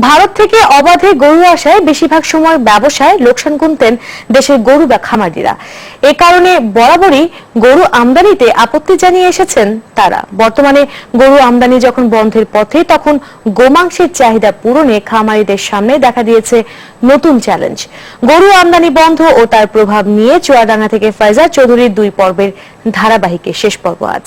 ভারত থেকে অবাধে গরু আসায় বেশিরভাগ সময় ব্যবসায় লোকসান গুনতেন দেশের গরু বা খামারিরা। এ কারণে বরাবরই গরু আমদানিতে আপত্তি জানিয়ে এসেছেন তারা। বর্তমানে গরু আমদানি যখন বন্ধের পথে, তখন গোমাংসের চাহিদা পূরণে খামারিদের সামনে দেখা দিয়েছে নতুন চ্যালেঞ্জ। গরু আমদানি বন্ধ ও তার প্রভাব নিয়ে চুয়াডাঙ্গা থেকে ফাইজা চৌধুরীর দুই পর্বের ধারাবাহিকের শেষ পর্ব আজ।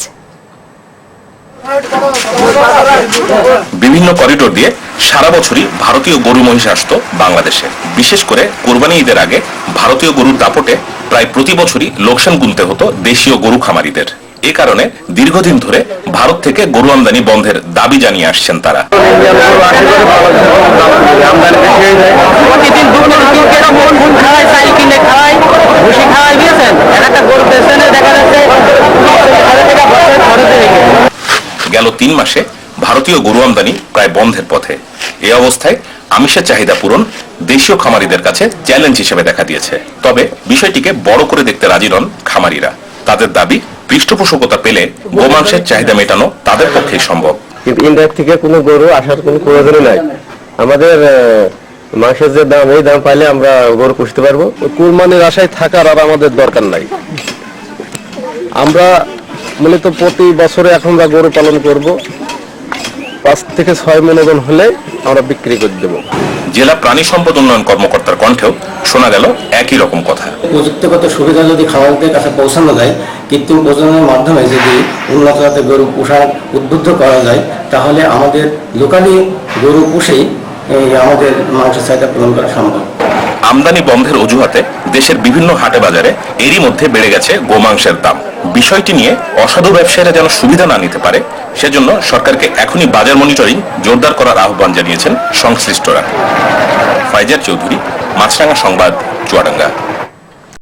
বিভিন্ন করিডোর দিয়ে সারা বছরই ভারতীয় গরু মহিষ আসতো বাংলাদেশে। বিশেষ করে কোরবানি ঈদের আগে ভারতীয় গরুর দাপটে প্রায় প্রতি বছরই লোকসান গুনতে হতো দেশীয় গরু খামারিদের। এ কারণে দীর্ঘদিন ধরে ভারত থেকে গরু আমদানি বন্ধের দাবি জানিয়ে আসছেন তারা। গেল তিন মাসে ভারতীয় গরু আমদানি প্রায় বন্ধের পথে। এই অবস্থায় আমিষের চাহিদা পূরণ দেশীয় খামারিদের কাছে চ্যালেঞ্জ হিসেবে দেখা দিয়েছে। তবে বিষয়টিকে বড় করে দেখতে রাজি নন খামারিরা। তাদের দাবি, পৃষ্ঠপোষকতা পেলে গোমাংসের চাহিদা মেটানো তাদের পক্ষেই সম্ভব। ইন্ডিয়া থেকে কোনো গরু আসার কোনো প্রয়োজনই নাই। আমাদের মাংসের যে দাম, এই দাম পাইলে আমরা গরু পুষতে পারব। কুরবানির আশায় থাকার আর আমাদের দরকার নাই। আমরা মূলত প্রতি বছরে এখন আমরা গরু পালন করব পাঁচ থেকে ছয় মন ওজন হলে আমরা বিক্রি করে দেবো। জেলা প্রাণী সম্পদ উন্নয়ন কর্মকর্তার কণ্ঠেও শোনা গেল একই রকম কথা। প্রযুক্তিগত সুবিধা যদি খামারদের কাছে পৌঁছানো যায় কৃত্রিম প্রজননের মাধ্যমে যদি উন্নত জাতের গরু পোষার উদ্বুদ্ধ করা যায় তাহলে আমাদের লোকালি গরু পুষেই আমাদের মাংসের চাহিদা পূরণ করা সম্ভব। আমদানি বন্ধের অজুহাতে দেশের বিভিন্ন হাটে বাজারে এরই মধ্যে বেড়ে গেছে গোমাংসের দাম। বিষয়টি নিয়ে অসাধু ব্যবসায়ীরা যেন সুবিধা না নিতে পারে, সেজন্য সরকারকে এখনই বাজার মনিটরিং জোরদার করার আহ্বান জানিয়েছেন সংশ্লিষ্টরা। ফাইজার চৌধুরী মাছরাঙ্গা সংবাদ, চুয়াডাঙ্গা।